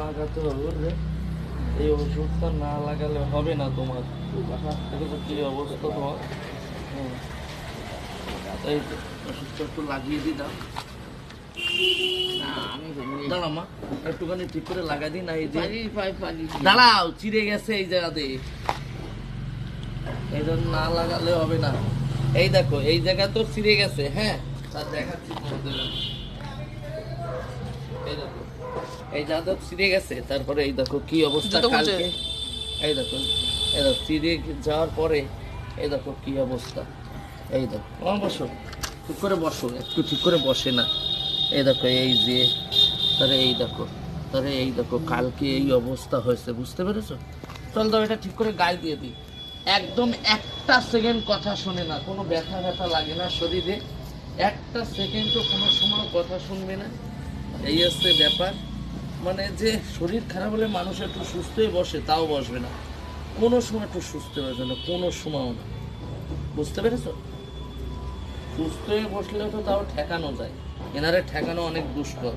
লাগাতে হবে এই ওষুধটা না লাগালে হবে না তোমার। দেখো কি অবস্থা তোমার? এই ওষুধটা একটু লাগিয়ে দি দাও। দাঁড়া মা একটুখানি ঠিক করে লাগাই দিই না এই যে। দাঁড়াও চিড়ে গেছে এই জায়গাতে। এই জন্য না লাগালে হবে না। এই দেখো এই জায়গা তো ছিঁড়ে গেছে হ্যাঁ? দেখাচ্ছি তোমাদের আমি। এই দেখো এই তো ছিঁড়ে গেছে তারপরে এই দেখো কি অবস্থা। কালকে। এই দেখো এই দেখো ছিঁড়ে যাওয়ার পরে এই দেখো কি অবস্থা। এই দেখো বসো ঠিক করে বসো একটু ঠিক করে বসে না। এই দেখো এই যে তারে এই দেখো তারে এই দেখো কালকে এই অবস্থা হয়েছে বুঝতে পেরেছ? চল দাও এটা ঠিক করে গায়ে দিয়ে দিই। একদম একটা সেকেন্ড কথা শোনে না কোনো ব্যথা ব্যথা লাগে না শরীরে। একটা সেকেন্ডও কোনো সময় কথা শুনবে না। এই হচ্ছে ব্যাপার। মানে যে শরীর খারাপ হলে মানুষ একটু সুস্থই বসে, তাও বসবে না। কোনো সময় একটু সুস্থ বসবে না, কোনো সময়ও না। বুঝতে পেরেছ? সুস্থ হয়ে বসলেও তো তাও ঠেকানো যায়। এনারে ঠেকানো অনেক দুষ্কর।